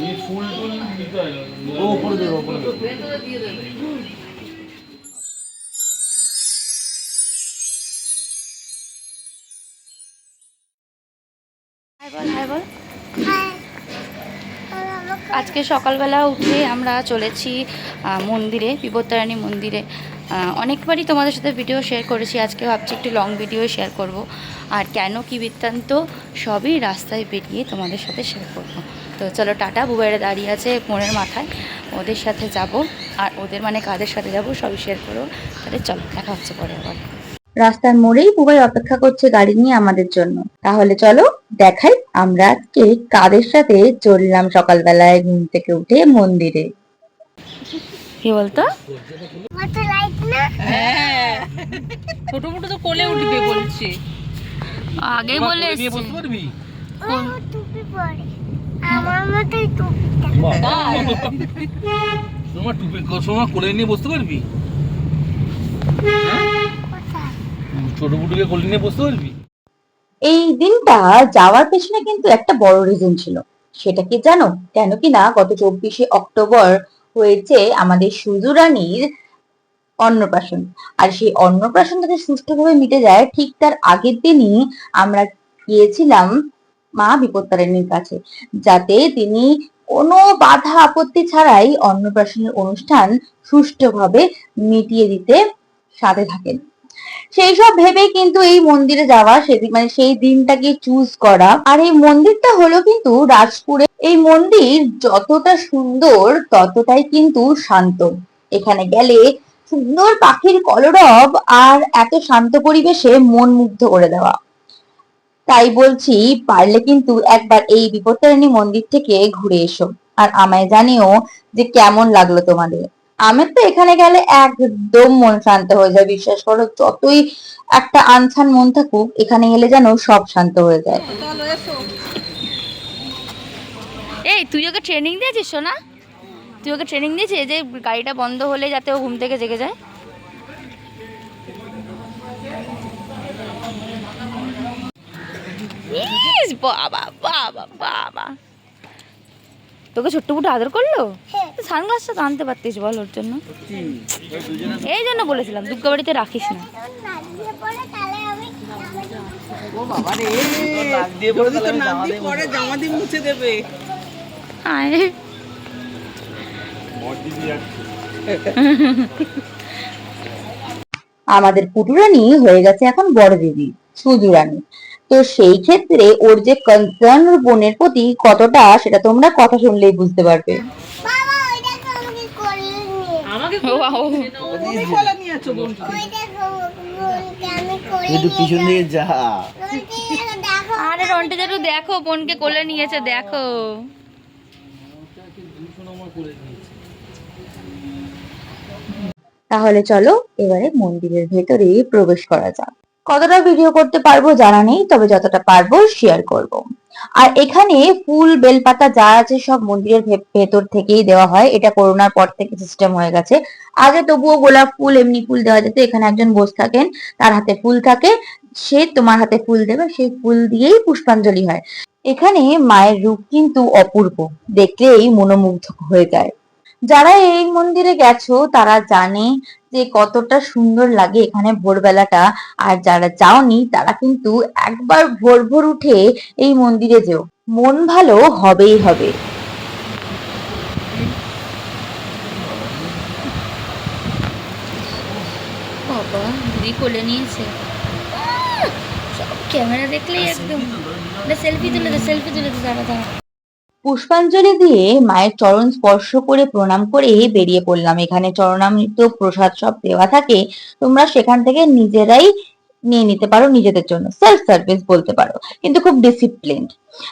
এই ফুল টুল দিতে হয় ও উপরে দেবে উপরে দেবে। High ball high ball. আজকে সকালবেলা উঠে আমরা চলেছি আহ, মন্দিরে বিপত্তারানী মন্দিরে। অনেকবারই তোমাদের সাথে ভিডিও শেয়ার করেছি। আজকে ভাবছি একটু লং ভিডিও শেয়ার করব। আর কেন কি বৃত্তান্ত, সবই রাস্তায় বেরিয়ে তোমাদের সাথে শেয়ার করব। তো চলো টাটা বুবাইরা দাঁড়িয়ে আছে মনের মাথায়। ওদের সাথে যাব, আর ওদের মানে কাদের সাথে যাব, সবই শেয়ার করব তাহলে চলো, দেখা হচ্ছে পরে আবার। রাস্তার মোড়েই বুবাই অপেক্ষা করছে গাড়ি নিয়ে আমাদের জন্য। তাহলে চলো, দেখাই আমরা আজকে কাদের সাথে চললাম সকালবেলায় ঘুম থেকে উঠে মন্দিরে। কি বলতো? হ্যাঁ। ছোট মোটো তো কোলে উঠবে বলছে। আগে বলে তোমার টুপি সময় কোলে নিয়ে বসতে পারবি? ছোট বুটুকে কোলে নিয়ে বসতে পারবি? এই দিনটা যাওয়ার পেছনে কিন্তু একটা বড় রিজন ছিল। সেটা কি জানো? কেন কি না গত চব্বিশে অক্টোবর হয়েছে আমাদের সুদুরানির অন্নপ্রাশন। আর সেই অন্নপ্রাশন যাতে সুষ্ঠুভাবে মিটে যায়, ঠিক তার আগের দিনই আমরা গিয়েছিলাম মা বিপত্তারিণীর কাছে, যাতে তিনি কোনো বাধা আপত্তি ছাড়াই অন্নপ্রাশনের অনুষ্ঠান সুষ্ঠুভাবে মিটিয়ে দিতে সাথে থাকেন। সেই সব ভেবে কিন্তু এই মন্দিরে যাওয়া সেদিন মানে সেই দিনটাকে চুজ করা। আর এই মন্দিরটা হলো কিন্তু রাজপুরে। এই মন্দির যতটা সুন্দর, ততটাই কিন্তু শান্ত। এখানে গেলে সুন্দর পাখির কলরব আর এত শান্ত পরিবেশে মন মুগ্ধ করে দেওয়া। তাই বলছি, পারলে কিন্তু একবার এই বিপত্তারিণী মন্দির থেকে ঘুরে এসো। আর আমায় জানিও যে কেমন লাগল তোমাদের। আমার তো এখানে গেলে একদম মন শান্ত হয়ে যায়, বিশ্বাস করো, যতই একটা আনছান মন থাকুক, এখানে এলে যেন সব শান্ত হয়ে যায়। এই, তুই ওকে ট্রেনিং দিয়েছিস, সোনা? তুই ওকে ট্রেনিং দিয়েছিস যে গাড়িটা বন্ধ হলে যাতে ও ঘুম থেকে জেগে যায়? বাবা বাবা বাবা। তোকে ছোট্ট আদর করল? সানগ্লাসটা তো আনতে পারতিস বল ওর জন্য। এই জন্য বলেছিলাম দুর্গা বাড়িতে রাখিস না। আমাদের পুটুরানি হয়ে গেছে এখন বড় দিদি সুজুরানি তো সেই ক্ষেত্রে ওর যে কনসার্ন বোনের প্রতি কতটা সেটা তোমরা কথা শুনলেই বুঝতে পারবে বাবা ওই দেখো আমাকে কোলে নিয়ে আমাকে তুমি কোলে নিয়েছো বোনকে ওই দেখো বোনকে আমি কোলে একটু পিছন নিয়ে যা। আরে রন্টে একটু দেখো বোনকে কোলে নিয়েছে দেখো। তাহলে চলো এবারে মন্দিরের ভেতরে প্রবেশ করা যাক। কতটা ভিডিও করতে পারব জানা নেই, তবে যতটা পারব শেয়ার করব। আর এখানে ফুল, বেলপাতা যা আছে সব মন্দিরের ভেতর থেকেই দেওয়া হয়। এটা করোনার পর থেকে সিস্টেম হয়ে গেছে। আগে তবুও গোলাপ ফুল, এমনি ফুল দেওয়া যেত। এখানে একজন বসে থাকেন, তার হাতে ফুল থাকে। সে তোমার হাতে ফুল দেবে, সেই ফুল দিয়েই পুষ্পাঞ্জলি হয়। এখানে মায়ের রূপ কিন্তু অপূর্ব। দেখলেই মনোমুগ্ধ হয়ে যায়। যারা এই মন্দিরে গেছো তারা জানে যে কতটা সুন্দর লাগে এখানে ভোরবেলাটা। আর যারা যাওনি তারা কিন্তু একবার ভোর ভোর উঠে এই মন্দিরে যেও। মন ভালো হবেই হবে। বাবা দিদি কোলে নিয়েছে। ক্যামেরা দেখলেই একদম। সেলফি তুলে। দে সেলফি তুলে দে দাঁড়া দাঁড়া। পুষ্পাঞ্জলি দিয়ে মায়ের চরণ স্পর্শ করে প্রণাম করে বেরিয়ে পড়লাম। এখানে চরণামৃত প্রসাদ সব দেওয়া থাকে। তোমরা সেখান থেকে নিজেরাই নিয়ে নিতে পারো, নিজেদের জন্য। সেলফ সার্ভিস বলতে পারো, কিন্তু খুব ডিসিপ্লিন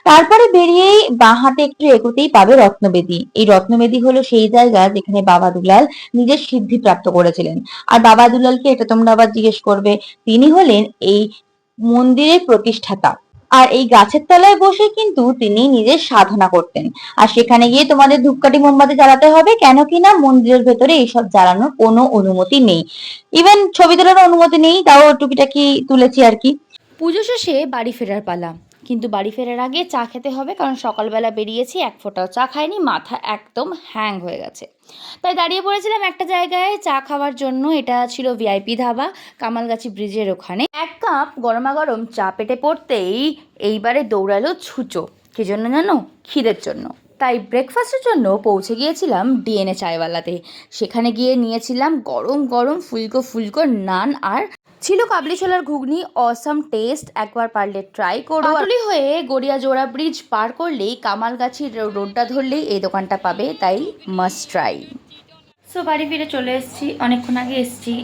তারপরে বেরিয়েই বাঁ হাতে একটু এগোতেই পাবে রত্নবেদী। এই রত্নবেদী হলো সেই জায়গা যেখানে বাবা দুলাল নিজের সিদ্ধি প্রাপ্ত করেছিলেন। আর বাবা দুলালকে এটা তোমরা আবার জিজ্ঞেস করবে, তিনি হলেন এই মন্দিরের প্রতিষ্ঠাতা। আর এই গাছের তলায় বসে কিন্তু তিনি নিজের সাধনা করতেন। আর সেখানে গিয়ে তোমাদের ধূপকাঠি মোমবাতি জ্বালাতে হবে, কেন কিনা মন্দিরের ভেতরে এইসব জ্বালানোর কোনো অনুমতি নেই। ইভেন ছবি তোলার অনুমতি নেই, তাও টুকিটাকি তুলেছি আর কি। পুজো শেষে বাড়ি ফেরার পালা। কিন্তু বাড়ি ফেরার আগে চা খেতে হবে, কারণ সকালবেলা বেরিয়েছি, এক ফোঁটাও চা খাইনি, মাথা একদম হ্যাং হয়ে গেছে। তাই দাঁড়িয়ে পড়েছিলাম একটা জায়গায় চা খাওয়ার জন্য, এটা ছিল ভিআইপি ধাবা, কামালগাছি ব্রিজের ওখানে। এক কাপ গরমা গরম চা পেটে পড়তেই এইবারে দৌড়ালো ছুচো, কি জন্য জানো? খিদের জন্য। তাই ব্রেকফাস্টের জন্য পৌঁছে গিয়েছিলাম ডিএনএ চায়ওয়ালাতে। সেখানে গিয়ে নিয়েছিলাম গরম গরম ফুলকো ফুলকো নান আর ছিল কাবলি ছোলার ঘুগনি অসাম টেস্ট একবার পারলে ট্রাই করো। পাটুলি হয়ে গড়িয়া জোড়া ব্রিজ পার করলেই কামালগাছির রোডটা ধরলেই এই দোকানটা পাবে তাই মাস্ট ট্রাই সো বাড়ি ফিরে চলে এসেছি অনেকক্ষণ আগে এসেছি।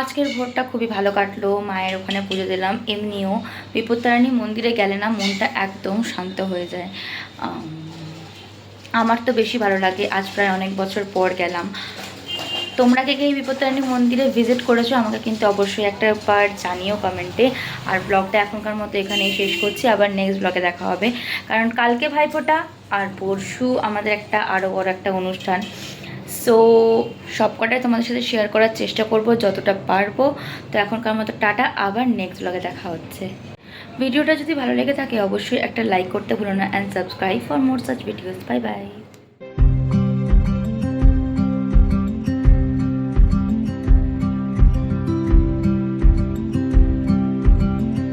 আজকের ভোরটা খুবই ভালো কাটলো মায়ের ওখানে পুজো দিলাম এমনিও বিপত্তারানী মন্দিরে গেলে না মনটা একদম শান্ত হয়ে যায়। আম, আমার তো বেশি ভালো লাগে আজ প্রায় অনেক বছর পর গেলাম। তোমরা কে কে এই বিপত্তারানী মন্দিরে ভিজিট করেছ আমাকে কিন্তু অবশ্যই একটা বার জানিও কমেন্টে আর ব্লগটা এখনকার মতো এখানেই শেষ করছি, আবার নেক্সট ব্লগে দেখা হবে। কারণ কালকে ভাইফোঁটা, আর পরশু আমাদের একটা আরও বড় একটা অনুষ্ঠান। সো সবকটাই তোমাদের সাথে শেয়ার করার চেষ্টা করব যতটা পারব। তো এখনকার মতো টাটা, আবার নেক্সট ব্লগে দেখা হচ্ছে। ভিডিওটা যদি ভালো লেগে থাকে অবশ্যই একটা লাইক করতে ভুলো না and subscribe for more such videos bye bye